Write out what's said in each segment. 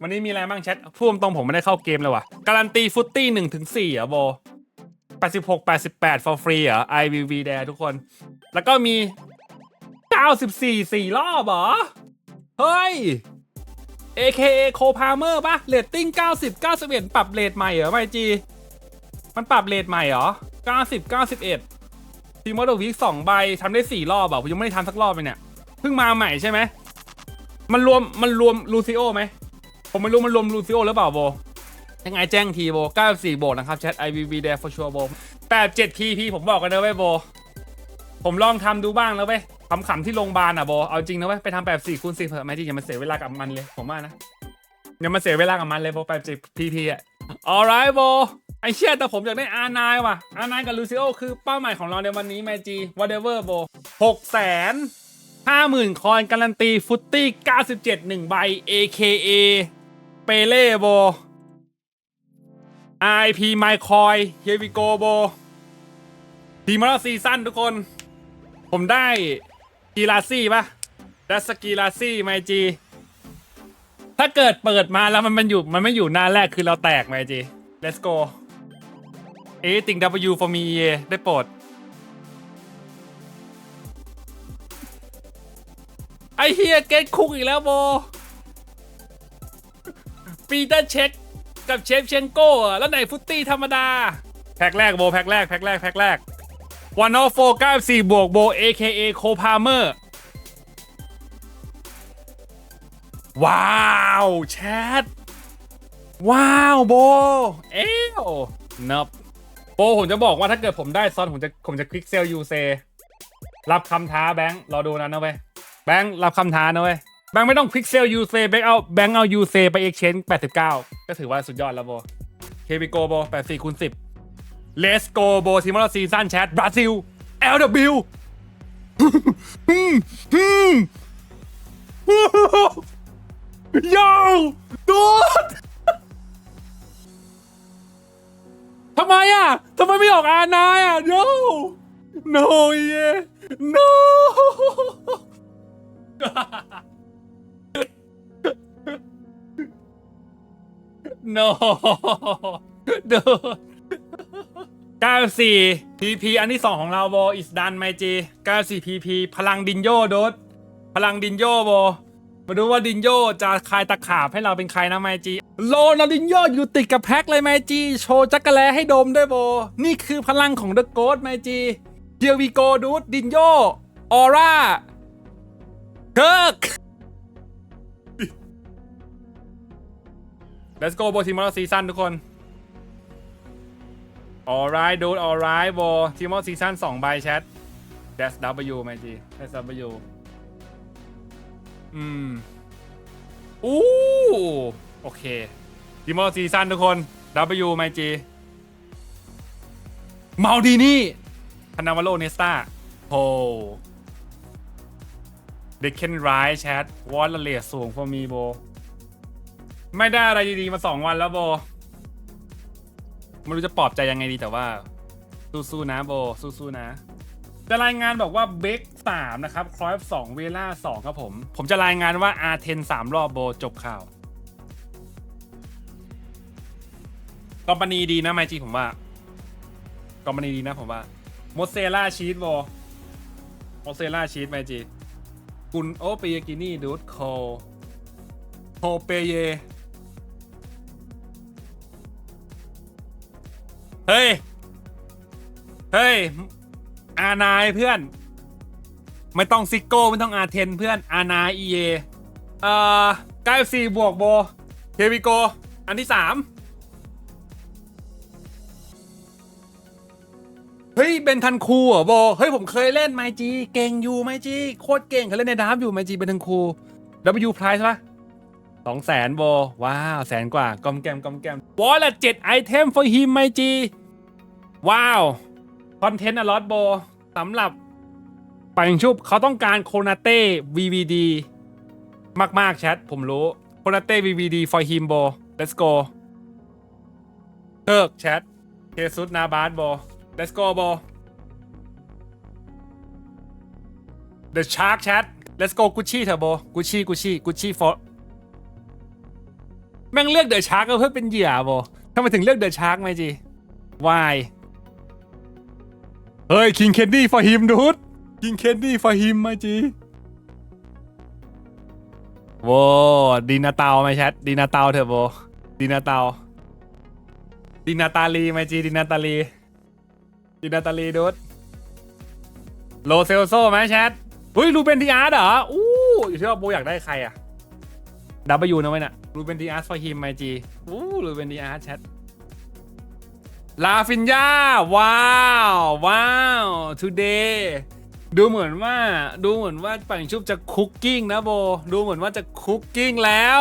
วันนี้มีอะไรบ้างแชทพูดตรงผมไม่ได้เข้าเกมเลยว่ะ การันตีฟุตตี้หนึ่งถึงสี่อะโบแปดสิบหกแปดสิบแปด for free เหรอ I will be there ทุกคน แล้วก็มีเก้าสิบสี่สี่รอบเหรอ เฮ้ย AKA co palmer ปะเรตติ้ง 90 91 ปรับเรทใหม่เหรอไม่จี มันปรับเรทใหม่เหรอ 90 91ทีมอเตอร์วีคสองใบทำได้สี่รอบอะผมยังไม่ได้ทำสักรอบเลยเนี่ย เพิ่งมาใหม่ใช่ไหม มันรวมมันรวมลูซิโอไหม ผมไม่รู้มันรวมลูซิโอหรือเปล่าโบ ยังไงแจ้งทีโบ 94 โบนะครับแชท I will be there for sure โบ 87 PP ผมบอกกันนะเว้ยโบ ผมลองทำดูบ้างแล้วเว้ยขำๆที่โรงพยาบาลอะโบ เอาจริงนะเว้ยไปทำ84คูณ10เถอะไม่ที่อย่ามาเสียเวลากับมันเลยผมว่านะ อย่ามาเสียเวลากับมันเลยโบ87 PP อะ alright โบไอเชี่ยแต่ผมอยากได้ R9 ว่ะ R9 กับลูซิโอคือเป้าหมายของเราในวันนี้แมจี whatever โบ6แสนห้าหมื่นคอยการันตีฟุตตี้97 1ใบ AKA เปเล่โบ IP ไมคอยเฮวิโกโบทีมอร์ซีซั่นทุกคน ผมได้กีลาซี่ปะดัสกีลาซี่ไมจี ถ้าเกิดเปิดมาแล้วมันมันอยู่มันไม่อยู่หน้าแรกคือเราแตกไมจี let's go เอติง W for me ได้โปรดไอเฮียเกตคุกอีกแล้วโบ ปีเตอร์เช็คกับเชฟเชงโก้แล้วไหนฟุตตี้ธรรมดา แพ็กแรกโบแพ็กแรกแพ็กแรกแพ็กแรกวันอโฟก้าสี่บวกโบ AKA โคพาเมอร์ว้าวแชทว้าวโบ เอ้วนับโบผมจะบอกว่าถ้าเกิดผมได้ซอนผมจะผมจะคลิกเซลยูเซรับคำท้าแบงค์รอดูนะนะเว้ยแบงค์รับคำท้านะเว้ย แบงค์ไม่ต้องคลิกเซลยูเซแบงค์เอาแบงค์เอายูเซไปเอ็กชแนนแปดสิบเก้าก็ถือว่าสุดยอดแล้วโบเคบิโกโบแปดสี่คูณสิบเลสโกโบทีมอลซีซันแชทบราซิล LW ฮึมฮึมโย่ดูดทำไมอะทำไมไม่ออกอานายอะโย่ no yeah no no ดู94 PP อันที่ 2 ของเราโบ is done ไมจี94 PP พลังดินโยโดดพลังดินโยโบมาดูว่าดินโยจะคลายตะขาบให้เราเป็นใครนะไมจีโลนาดินโยอยู่ติดกับแพ็คเลยไมจีโชว์จักรแลให้ดมด้วยโบ นี่คือพลังของเดอะโกดไมจี Here we go ดูดดินโยออร่าเคิร์ก Let's go โบทีมอลซีซั่นทุกคน alright dude alright โบทีมอลซีซั่น2ใบแชท That's W ไหมจี That's W อืมอู้โอเคทีมอลซีซั่นทุกคน W ไหมจีเมาดีนี่พนาวาโลเนสตาโฮเด็กเคนไรแชทวอลเลสสูงพอมีโบ ไม่ได้อะไรดีๆมาสองวันแล้วโบไม่รู้จะปลอบใจยังไงดีแต่ว่า สู้ๆนะโบสู้ๆนะ จะรายงานบอกว่าเบคสามนะครับครอยสองเวล่าสองครับผม ผมจะรายงานว่าอาเทนสามรอบโบจบข่าวกอมปานีดีนะไมจีผมว่ากอมปานีดีนะผมว่าโมเซล่าชีสโบโมเซล่าชีสไมจีกุนโอเปยกินี่ดูดโคโฮเปเย เฮ้ย เฮ้ย อานายเพื่อน ไม่ต้องซิโก้ไม่ต้องอาเทนเพื่อน อานายเอเอเอ่อเก้าสี่บวกโบเฮวิโก อันที่สามเฮ้ย เป็นทันคูเหรอโบ เฮ้ย ผมเคยเล่นไมจี เก่งอยู่ไมจี โคตรเก่งเคยเล่นในดราฟอยู่ไมจีเป็นทันคู W price ปะ สองแสนโบว้าวแสนกว่ากอมแกมกอมแกมวอลละเจ็ดไอเทม for him ไมจีว้าว คอนเทนต์อลอตโบสำหรับปังชุบเขาต้องการโคนาเต้ VVD มาก ๆ แชท ผมรู้ โคนาเต้ VVD for him โบ let's go เทิร์กแชทเคซุสนาบาสโบ let's go โบ The Shark Chat let's go กุชชี่เถอะโบกุชชี่กุชชี่กุชชี่ for แม่งเลือกเดอะชาร์กเพื่อเป็นเหยื่อโบทำไมถึงเลือกเดอะชาร์กไหมจี why เฮ้ย King Candy for him dude King Candy for him ไหมจีโว้ดีนาเตาไหมแชทดีนาเตาเถอะโบดีนาเตาดีนาตาลีไหมจีดีนาตาลีดีนาตาลีดูดโลเซลโซไหมแชทอุ้ยรูเบนดีอาร์เหรออู้อยู่ที่ว่าโบอยากได้ใครอะดับเบิลยูนะไว้น่ะ รูเบนดีอาร์ for him ไหมจีอู้รูเบนดีอาร์แชทลาฟินยาว้าวว้าว today ดูเหมือนว่าดูเหมือนว่าปังชุบจะคุกกิ้งนะโบ ดูเหมือนว่าจะคุกกิ้งแล้ว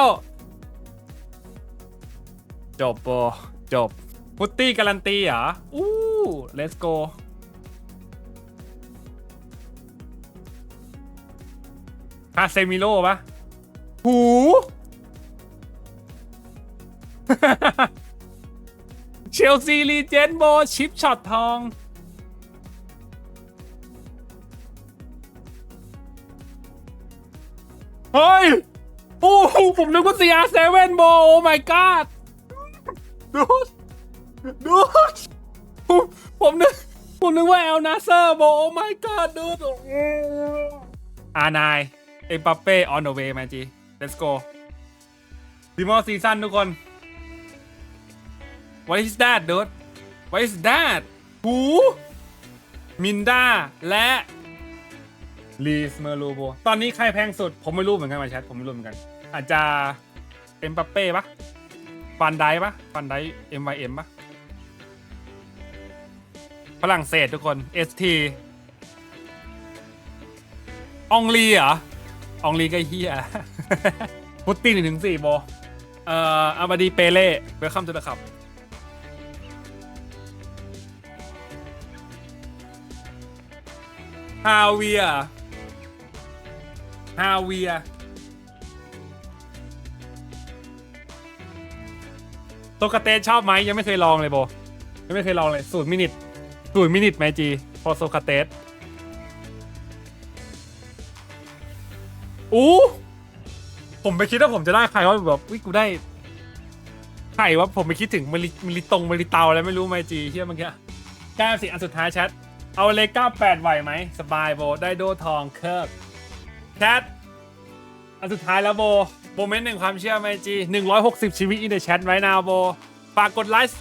จบโบจบพุตตี้การันตีเหรออู้ let's go คาเซมิโลปะหู เชลซีรีเจนโบชิปช็อตทอง เฮ้ย โอ้โหผมนึกว่า CR7 โบโอ้ my god ดูดดูดผมผมนึกผมนึกว่าเอลนาเซอร์โบโอ้ my god ดูดอาร์นาย เอ็มปัปเป้ on the way แมนจี let's go ดีมอซีซั่นทุกคน What is that dude What is that หูมินดาและลีสเมอร์ลูโบตอนนี้ใครแพงสุด ผมไม่รู้เหมือนกันมาแชทผมไม่รู้เหมือนกัน อาจจะเอ็มปัปเป้ปะฟันไดปะฟันได MYM ปะฝรั่งเศสทุกคน ST อองลีเหรออองลีก็เฮียพุตตี้หนึ่งถึงสี่โบเอ่ออาบาดีเปเล่เวลคัมทูเดอะคับ ฮาเวียฮาเวียโตกาเตสชอบไหมยังไม่เคยลองเลยโบยังไม่เคยลองเลยสูตรมินิทสูตรมินิทไหมจีพอโซคาเตสอู้ผมไปคิดว่าผมจะได้ใครว่าแบบวิกูได้ใครว่าผมไปคิดถึงมิลิมิลิตรงมิลิเตาอะไรไม่รู้ไหมจีเที่ยเมื่อกี้แก้สิอันสุดท้ายแชท เอาเลข98ไหวไหมสบายโบได้โดทองเคิร์กแคทอันสุดท้ายแล้วโบโมเมนต์หนึ่งความเชื่อไหมจี160ชีวิตอินเดแชทไว้นาโบฝากกดไลค์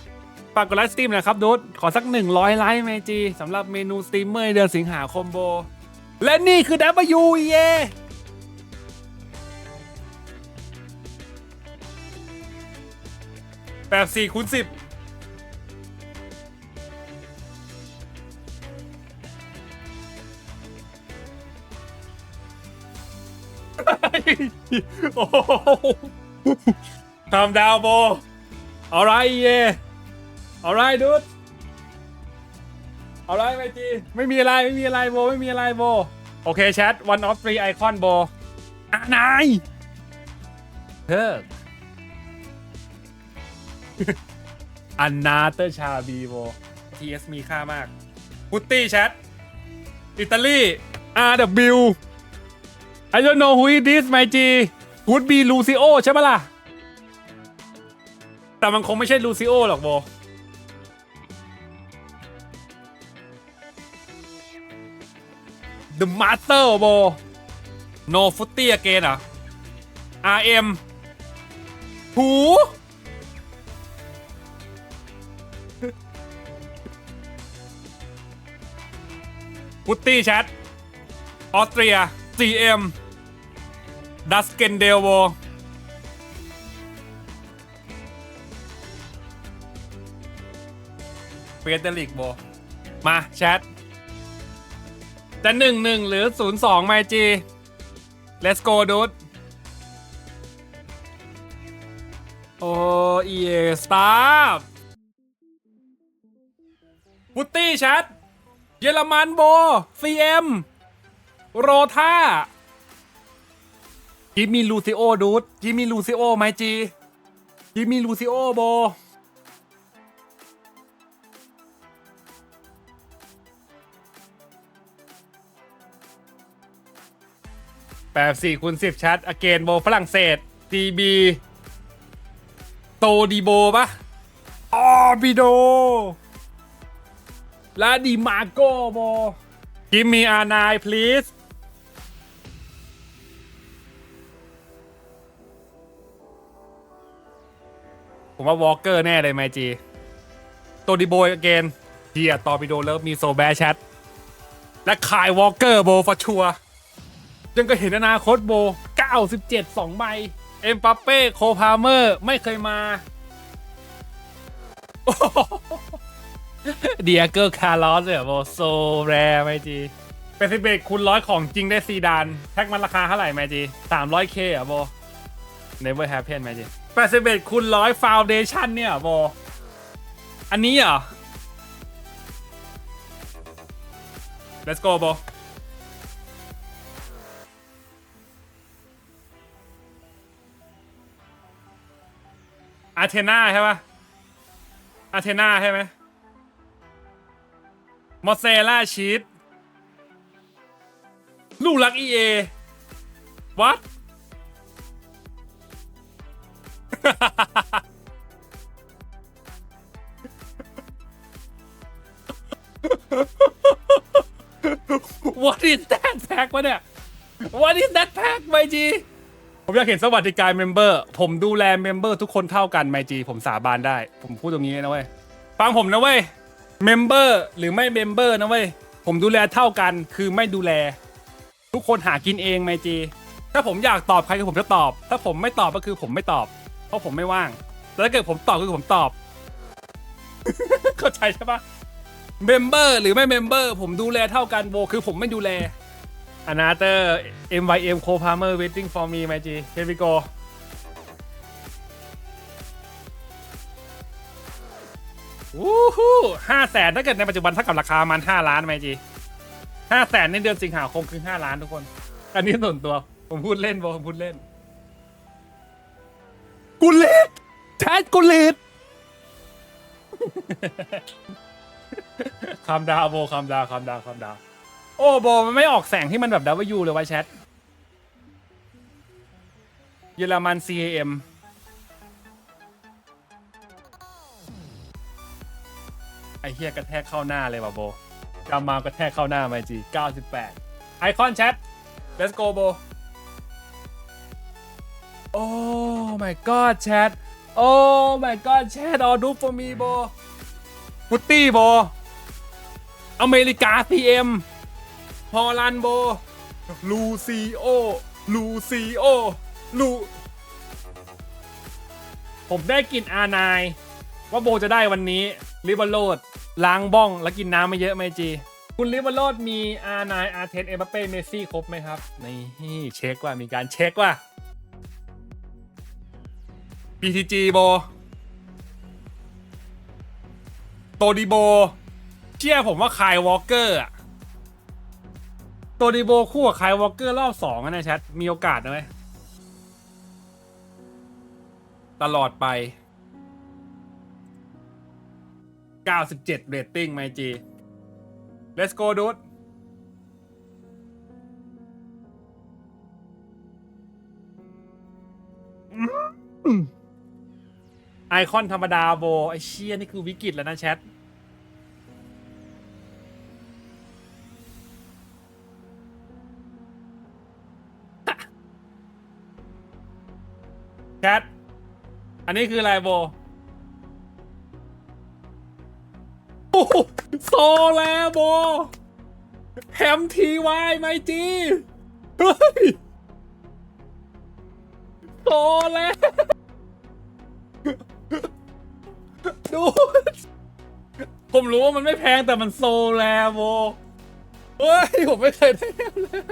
ฝากกดไลค์สตรีมนะครับดูดขอสัก 100 ไลค์ไหมจีสำหรับเมนูสตรีมเมอร์เดือนสิงหาคมโบ และนี่คือ W เยแบบ4คูณ10 โอ้โหทำดาวโบ alright yeah alright dude alright ไม่จีไม่มีอะไรไม่มีอะไรโบไม่มีอะไรโบ โอเคแชท one of three icon โบอะนายเฮ้ออันนาเตอร์ชาบีโบ TS มีค่ามากพุตตี้แชท อิตาลี RW I don't know who it is my G would be Lucio ใช่ปะล่ะ แต่มันคงไม่ใช่ Lucio หรอกโบ The Master โบ No Footy again เหรอะ RM หู พุตตี้แชทออสเตรีย GM ดัสเกนเดลโวเฟเดริกโบ มาแชทจะหนึ่งหนึ่งหรือศูนย์สองไมจี let's go dude โอ้เอสตาร์พุตตี้แชทเยอรมันโบ CM โรธา จิมมี่ลูซิโอดูดจิมมี่ลูซิโอไหมจีจิมมี่ลูซิโอโบแปดสี่คูณสิบชัดอเกนโบฝรั่งเศส GB โตดีโบปะออบิโดและดีมาโกโบ Give me R9 please ผมว่าวอลเกอร์แน่เลยไมจีตัวดีโบยเกนเฮียตอปิโดเลิฟมีโซแบชแชทและขายวอลเกอร์โบฟอชัวยังก็เห็นอนาคตโบ 97 2 ใบ เอ็มปัปเป้โคพาเมอร์ ไม่เคยมา เดียเกอร์คาร์ลอสเนี่ยโบโซแรไมจีเป็นสิบเอ็ดคูณร้อยของจริงได้ซีดาน แท็กมันราคาเท่าไหร่ไมจีสามร้อยเคอะโบ never happen ไมจี แปดสิบเอ็ดคูณร้อยฟาวเดชั่นเนี่ยโบอันนี้เหรอ let's go โบอาเทนาใช่ปะอาเทนาใช่ไหมมอสเซล่าชีสลูกรักเอเอวัด What is that pack วะเนี่ย What is that pack ไมจีผมอยากเห็นสวัสดิการเมมเบอร์ ผมดูแลเมมเบอร์ทุกคนเท่ากันไมจีผมสาบานได้ ผมพูดตรงนี้นะเว้ย ฟังผมนะเว้ย เมมเบอร์หรือไม่เมมเบอร์นะเว้ย ผมดูแลเท่ากัน คือไม่ดูแล ทุกคนหากินเองไมจี ถ้าผมอยากตอบใครคือผมจะตอบ ถ้าผมไม่ตอบก็คือผมไม่ตอบ ราะผมไม่ว่าง แล้วถ้าเกิดผมตอบก็คือผมตอบ เข้าใจใช่ปะเมมเบอร์หรือไม่เมมเบอร์ผมดูแลเท่ากันโบคือผมไม่ดูแล Another MYM co-farmer waiting for me ไมจี Here we go วู้ฮู้ห้าแสนถ้าเกิดในปัจจุบันเท่ากับราคามันห้าล้านไหมจีห้าแสนในเดือนสิงหาคมคือห้าล้านทุกคน อันนี้ส่วนตัว ผมพูดเล่นโบผมพูดเล่น กุเลตแทดกุเลตคำดาวโบคำดาวคำดาวคำดาวโอ้โบมันไม่ออกแสงที่มันแบบ W เลยวะแชทเยอรมัน CAM ไอเฮียกระแทกเข้าหน้าเลยว่ะโบกำมากระแทกเข้าหน้าไมจี98 ไอคอนแชท let's go โบ โอ้ my god แชทโอ้ my god แชท all do for me โบฟุตตี้โบอเมริกา CM ฮอลันโบลูซีโอลูซีโอลูผมได้กลินอานาย ว่าโบจะได้วันนี้ลิเบอร์โรดล้างบ้องแล้วกินน้ำไม่เยอะไหมจี คุณลิเบอร์โรดมีอานายอาเทนเอมบัปเป้เมซี่ครบไหมครับ นี่เช็คว่ามีการเช็คว่า BTG โบโตดิโบ เชื่อผมว่าคายวอลเกอร์อะตัวดีโบคู่กับคายวอลเกอร์รอบสองอะนะแชทมีโอกาสนะเว้ยตลอดไป 97 เรตติ้งไมจี let's go dude ไอคอนธรรมดาโบไอเชี่ยนี่คือวิกฤตแล้วนะแชท แชท อันนี้คืออะไรโบโอ้โหโซแลโบแฮมทีวายไมจีเฮ้ยโซแล้ว ดู ผมรู้ว่ามันไม่แพงแต่มันโซแลโวเฮ้ย ผมไม่เคยได้เลย